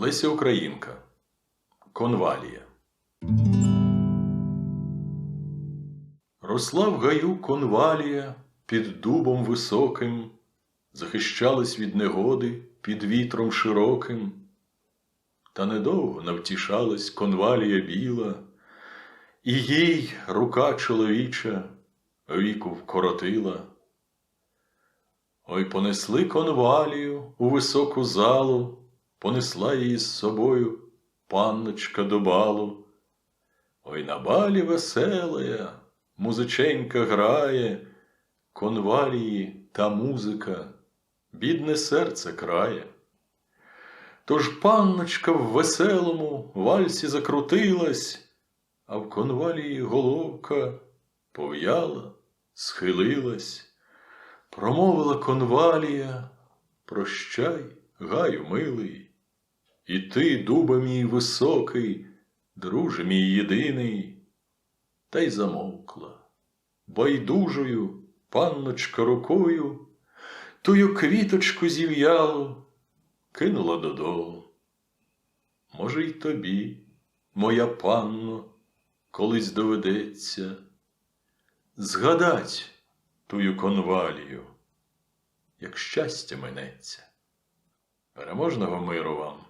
Леся Українка. Конвалія. Росла в гаю конвалія під дубом високим, захищалась від негоди під вітром широким. Та недовго навтішалась конвалія біла, і їй рука чоловіча віку вкоротила. Ой понесли конвалію у високу залу, понесла її з собою панночка до балу. Ой на балі веселая, музиченька грає, конвалії та музика, бідне серце крає. Тож панночка в веселому вальсі закрутилась, а в конвалії головка пов'яла, схилилась. Промовила конвалія, прощай, гаю милий, і ти, дуба мій високий, друже мій єдиний, та й замовкла. Байдужою панночка рукою тую квіточку зів'ялу кинула додолу. Може, й тобі, моя панно, колись доведеться згадать тую конвалію, як щастя минеться. Переможного миру вам!